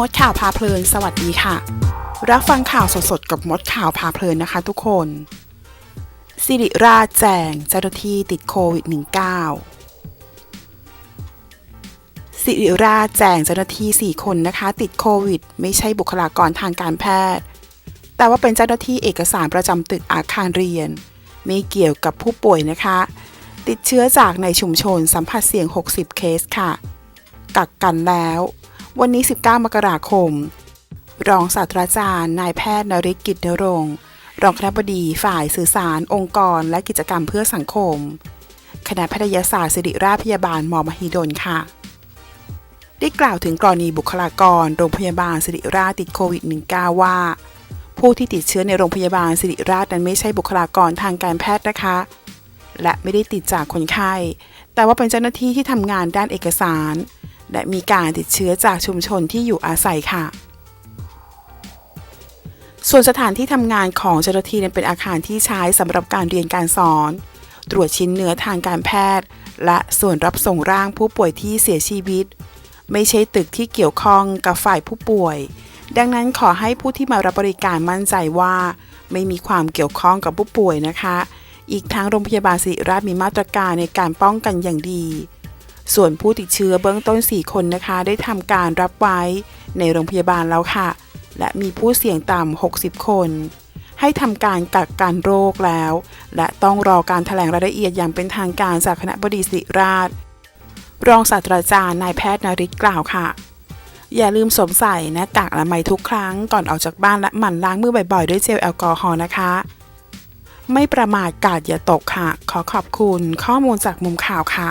มดข่าวพาเพลิน สวัสดีค่ะ รับฟังข่าวสดๆ กับมดข่าวพาเพลินนะคะทุกคน สิริราชแจงเจ้าหน้าที่ติดโควิด -19 สิริราชแจงเจ้าหน้าที่ 4 คนนะคะ ติดโควิด ไม่ใช่บุคลากรทางการแพทย์ แต่ว่าเป็นเจ้าหน้าที่เอกสารประจำตึกอาคารเรียน ไม่เกี่ยวกับผู้ป่วยนะคะ ติดเชื้อจากในชุมชนสัมผัสเสี่ยง 60 เคสค่ะ กักกันแล้ว วันนี้ 19 มกราคม รองศาสตราจารย์นายแพทย์นริศกิจนรงรองคณบดีฝ่ายสื่อสาร องค์กร และกิจกรรมเพื่อสังคม คณะแพทยศาสตร์ศิริราชพยาบาลมอมหิดลค่ะ ได้กล่าวถึงกรณีบุคลากรโรงพยาบาลศิริราชติดโควิด -19 ว่า ผู้ที่ติดเชื้อในโรงพยาบาลศิริราชนั้นไม่ใช่บุคลากรทางการแพทย์นะคะ และไม่ได้ติดจากคนไข้ แต่ว่าเป็นเจ้าหน้าที่ที่ทำงานด้านเอกสาร และมีการติดเชื้อจากชุมชนที่อยู่อาศัยค่ะ ส่วนสถานที่ทำงานของเจ้าหน้าที่นั้นเป็นอาคารที่ใช้สำหรับการเรียนการสอน ตรวจชิ้นเนื้อทางการแพทย์ และส่วนรับส่งร่างผู้ป่วยที่เสียชีวิต ไม่ใช่ตึกที่เกี่ยวข้องกับฝ่ายผู้ป่วย ดังนั้นขอให้ผู้ที่มารับบริการมั่นใจว่า ไม่มีความเกี่ยวข้องกับผู้ป่วยนะคะ อีกทั้งโรงพยาบาลศิริราชมีมาตรการในการป้องกันอย่างดี ส่วนผู้ติดเชื้อเบื้องต้น 4 คนนะคะ ได้ทำการรับไว้ในโรงพยาบาลแล้วค่ะ และมีผู้เสี่ยงต่ำ 60 คน ให้ทำการกักกันโรคแล้ว และต้องรอการแถลงรายละเอียดอย่างเป็นทางการจากคณะบดีศิริราช รองศาสตราจารย์นายแพทย์นริศกล่าวค่ะ อย่าลืมสวมใส่หน้ากากอนามัยทุกครั้งก่อนออกจากบ้านและหมั่นล้างมือบ่อยๆ ด้วยเจลแอลกอฮอล์นะคะ ไม่ประมาทกาดอย่าตกค่ะ ขอขอบคุณข้อมูลจากมุมข่าวค่ะ